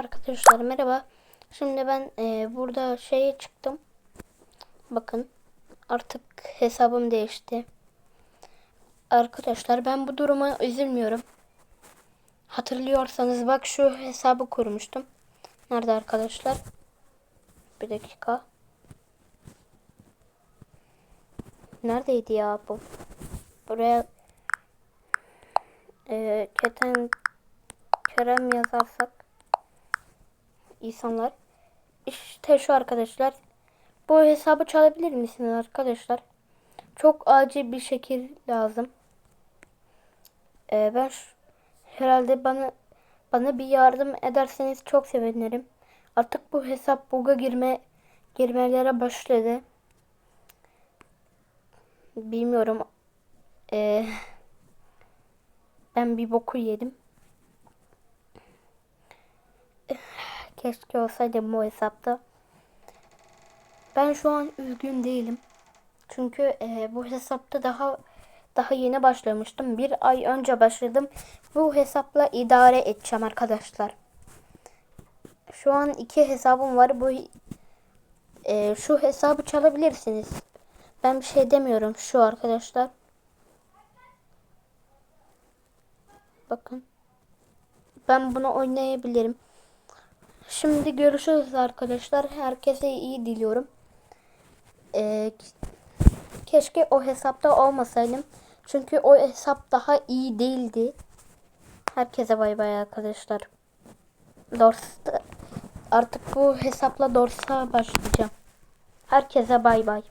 Arkadaşlar merhaba. Şimdi ben e, burada şeye çıktım. Bakın artık hesabım değişti. Arkadaşlar ben bu duruma üzülmüyorum. Hatırlıyorsanız bak şu hesabı kurmuştum. Nerede arkadaşlar? Bir dakika. Neredeydi ya bu? Buraya e, keten Kerem yazarsak insanlar. İşte şu arkadaşlar. Bu hesabı çalabilir misiniz arkadaşlar? Çok acil bir şekil lazım. Ee, ben şu- herhalde bana bana bir yardım ederseniz çok sevinirim. Artık bu hesap bug'a girme girmelere başladı. Bilmiyorum. Ee, ben bir boku yedim. Keşke olsaydım bu hesapta. Ben şu an üzgün değilim. Çünkü e, bu hesapta daha daha yeni başlamıştım. Bir ay önce başladım. Bu hesapla idare edeceğim arkadaşlar. Şu an iki hesabım var. Bu e, şu hesabı çalabilirsiniz. Ben bir şey demiyorum şu arkadaşlar. Bakın. Ben bunu oynayabilirim. Şimdi görüşürüz arkadaşlar. Herkese iyi diliyorum. Ee, keşke o hesapta olmasaydım. Çünkü o hesap daha iyi değildi. Herkese bay bay arkadaşlar. Dors'ta artık bu hesapla Dors'a başlayacağım. Herkese bay bay.